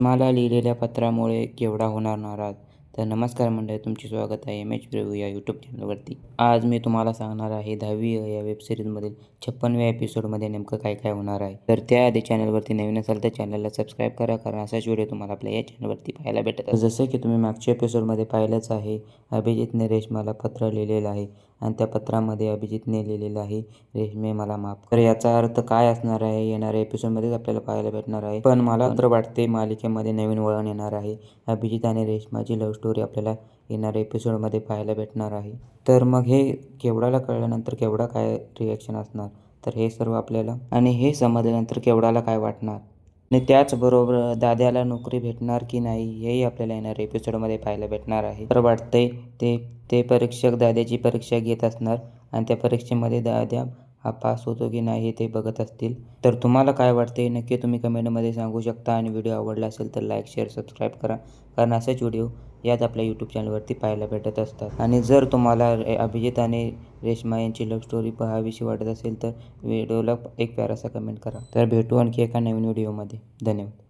मला लिहिलेल्या पत्रामुळे केवढा होणार नाराज? तर नमस्कार मंडळी तुमचे स्वागत आहे एम एच प्रभू या यूट्यूब चॅनलवरती आज मी तुम्हाला सांगणार आहे दहावी या वेबसिरीजमधील छप्पनव्या एपिसोडमध्ये नेमकं काय काय होणार आहे. तर त्याआधी चॅनलवरती नवीन असाल तर चॅनलला सबस्क्राईब करा कारण असाच व्हिडिओ तुम्हाला आपल्या या चॅनलवरती पाहायला भेटत जसं की तुम्ही मागच्या एपिसोडमध्ये पाहिलंच आहे अभिजितने मला पत्र लिहिलेलं आहे. आणि त्या पत्रामध्ये अभिजितने लिहिलेलं आहे रेश्मे मला माफ कर. याचा अर्थ काय असणार आहे? येणाऱ्या एपिसोडमध्येच आपल्याला पाहायला भेटणार आहे. पण मला तर वाटते मालिकेमध्ये नवीन वळण येणार आहे. अभिजित आणि रेश्माची लव्ह स्टोरी आपल्याला येणाऱ्या एपिसोडमध्ये पाहायला भेटणार आहे. तर मग हे केवढाला कळल्यानंतर केवढा काय रिॲक्शन असणार? तर हे सर्व आपल्याला आणि हे समजल्यानंतर केवढाला काय वाटणार? आणि त्याचबरोबर दाद्याला नोकरी भेटणार की नाही हेही आपल्याला येणाऱ्या एपिसोडमध्ये पाहायला भेटणार आहे. तर वाटतंय ते ते परीक्षक दाद्याची परीक्षा घेत असणार आणि त्या परीक्षेमध्ये दाद्या हा पास होतो की नाही हे ते बघत असतील. तर तुम्हाला काय वाटते नक्की तुम्ही कमेंटमध्ये सांगू शकता आणि व्हिडिओ आवडला असेल तर लाईक शेअर सबस्क्राईब करा. कारण असेच व्हिडिओ याच आपल्या यूट्यूब चॅनलवरती पाहायला भेटत असतात. आणि जर तुम्हाला रे- अभिजित आणि रेश्मा यांची लव्ह स्टोरी पहावीशी वाटत असेल तर व्हिडिओला एक प्यारासा कमेंट करा. तर भेटू आणखी एका नवीन व्हिडिओमध्ये धन्यवाद.